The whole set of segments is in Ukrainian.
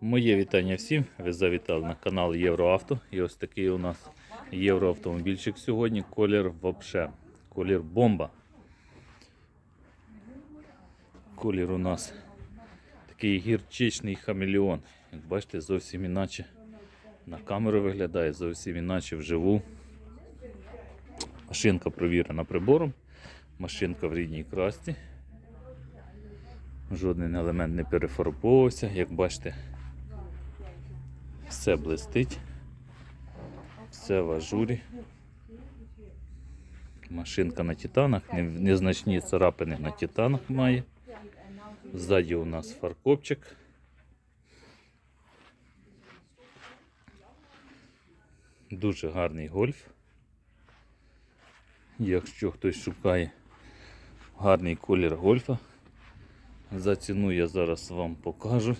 Моє вітання всім. Ви завітали на канал Євроавто. І ось такий у нас євроавтомобільчик сьогодні. Колір вообще. Колір бомба. Колір у нас такий гірчичний хамелеон. Як бачите, зовсім іначе на камеру виглядає, зовсім іначе вживу. Машинка провірена прибором. Машинка в рідній красці. Жоден елемент не перефарбовувався. Як бачите, все блистить, все в ажурі. Машинка на титанах, незначні царапини на титанах має. Ззаді у нас фаркопчик. Дуже гарний гольф. Якщо хтось шукає гарний колір гольфа, за ціну я зараз вам покажу.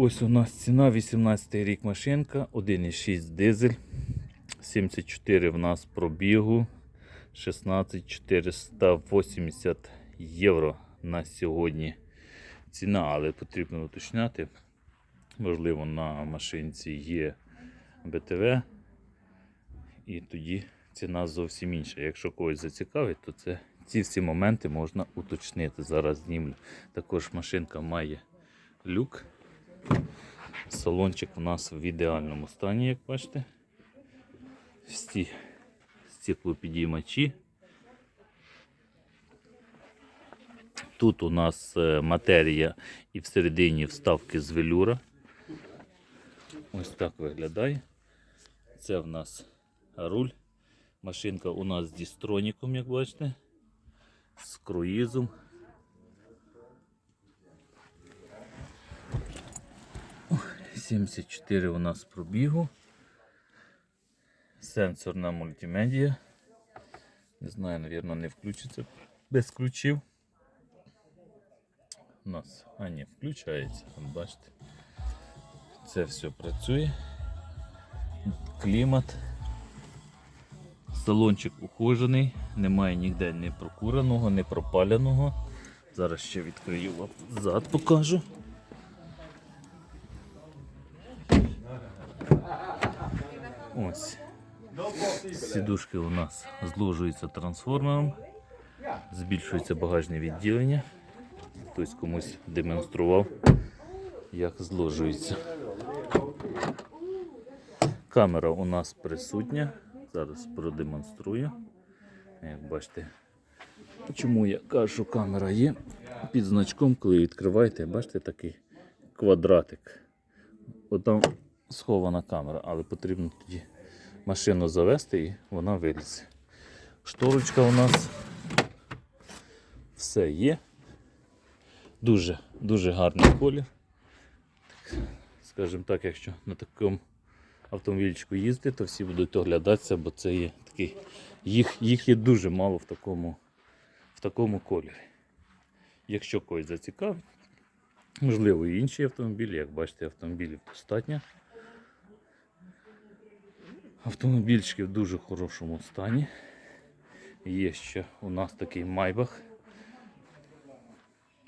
Ось у нас ціна 18 рік машинка, 1,6 дизель, 74 в нас пробігу, 16 480 євро на сьогодні ціна, але потрібно уточняти. Можливо, на машинці є БТВ, і тоді ціна зовсім інша. Якщо когось зацікавить, то це ці всі моменти можна уточнити. Зараз знімлю. Також машинка має люк. Салончик у нас в ідеальному стані, як бачите. Всі стеклопідіймачі. Тут у нас е, матерія і всередині вставки з велюра. Ось так виглядає. Це в нас руль. Машинка у нас з дістроніком, як бачите, з круїзом. 74 у нас пробігу. Сенсорна мультимедія. Не знаю, напевно, не включиться без ключів. У нас, а ні, включається, от бачите. Це все працює. Клімат. Салончик ухожений, немає ніде ні прокуреного, ні пропаленого. Зараз ще відкрию вам зад покажу. Ось. Сідушки у нас зложуються трансформером, збільшується багажне відділення. Хтось комусь демонстрував, як зложується. Камера у нас присутня. Зараз продемонструю. Як бачите, чому я кажу, що камера є під значком, коли відкриваєте, бачите такий квадратик. Отам схована камера, але потрібно тоді машину завести і вона вилізе. Шторочка у нас все є. Дуже, дуже гарний колір. Скажімо так, якщо на такому автомобільчику їздити, то всі будуть оглядатися, бо це є такий. Їх, їх є дуже мало в такому, в такому кольорі. Якщо когось зацікавить, можливо і інші автомобілі, як бачите, автомобілів достатньо. Автомобільчики в дуже хорошому стані. Є ще у нас такий майбах.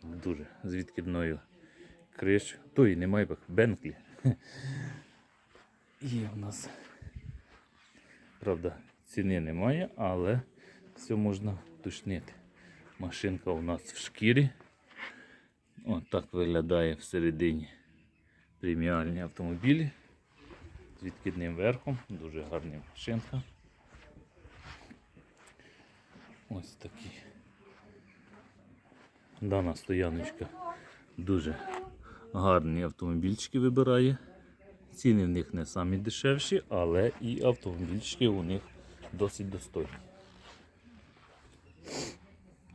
Дуже з відкидною криш. Той не майбах, Бенклі. Є у нас, правда, ціни немає, але все можна уточнити. Машинка у нас в шкірі. От так виглядає всередині преміальні автомобілі з відкидним верхом. Дуже гарна машинка. Ось такі. Дана стояночка дуже гарні автомобільчики вибирає. Ціни в них не самі дешевші, але і автомобільчики у них досить достойні.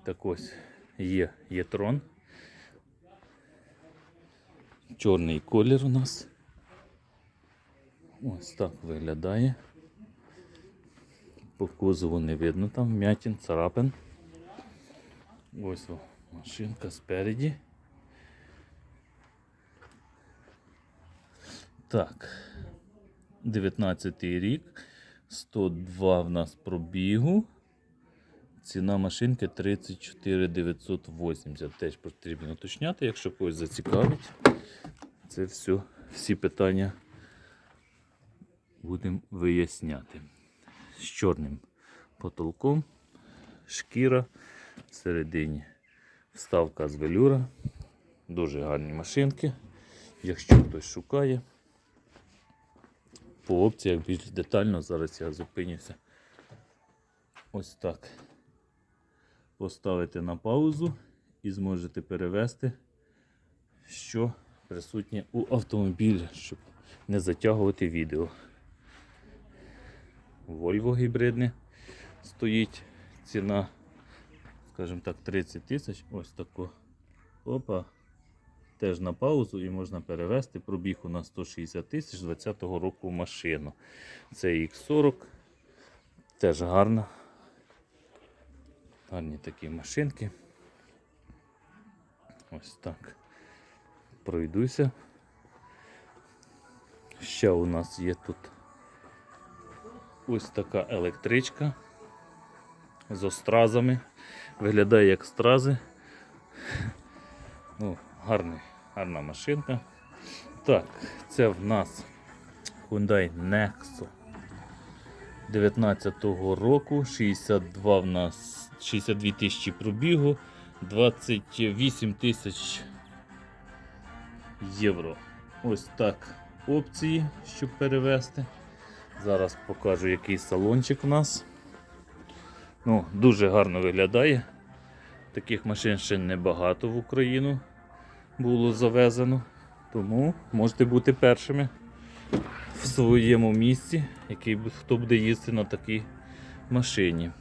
Так ось є Єтрон. Чорний колір у нас. Ось так виглядає. По кузову не видно там м'ятін, царапин. Ось о, машинка спереді. Так. 19 рік. 102 в нас пробігу. Ціна машинки 34 980. Теж потрібно уточняти, якщо когось зацікавить. Це все, всі питання будемо виясняти. З чорним потолком, шкіра всередині вставка з велюра. Дуже гарні машинки. Якщо хтось шукає, по опціях більш детально, зараз я зупинюся. Ось так. Поставите на паузу і зможете перевести, що присутнє у автомобілі, щоб не затягувати відео. Volvo гібридне стоїть. Ціна, скажімо так, 30 тисяч. Ось тако. Опа. Теж на паузу і можна перевести. Пробіг у нас 160 тисяч 20-го року машину. Це X40. Теж гарна. Гарні такі машинки. Ось так. Пройдуся. Ще у нас є тут ось така електричка з остразами. Виглядає як стрази. Ну, гарний, гарна машинка. Так, це в нас Hyundai Nexo 19-го року. 62 в нас 62 тисячі пробігу, 28 тисяч євро. Ось так опції, щоб перевести. Зараз покажу, який салончик у нас. Ну, дуже гарно виглядає. Таких машин ще небагато в Україну було завезено. Тому можете бути першими в своєму місці, який, хто буде їздити на такій машині.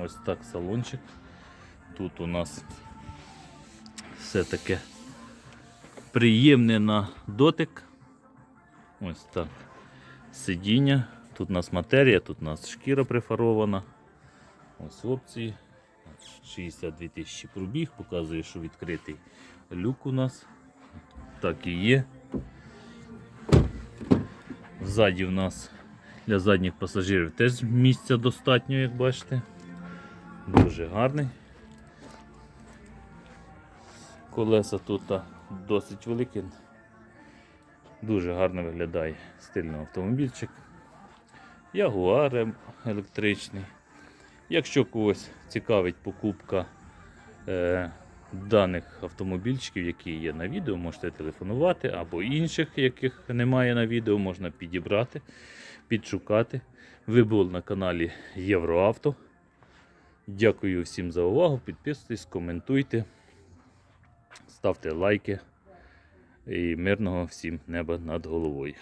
Ось так салончик. Тут у нас все таке приємне на дотик. Ось так. Сидіння. Тут у нас матерія, тут у нас шкіра прифарована. Ось опції. 62 тисячі пробіг, показує, що відкритий люк у нас. Так і є. Ззаді в нас для задніх пасажирів теж місця достатньо, як бачите. Дуже гарний. Колеса тут досить великі. Дуже гарно виглядає стильний автомобільчик. Ягуар електричний. Якщо когось цікавить покупка е, даних автомобільчиків, які є на відео, можете телефонувати, або інших, яких немає на відео, можна підібрати, підшукати. Ви були на каналі Євроавто. Дякую всім за увагу. Підписуйтесь, коментуйте, ставте лайки і мирного всім неба над головою.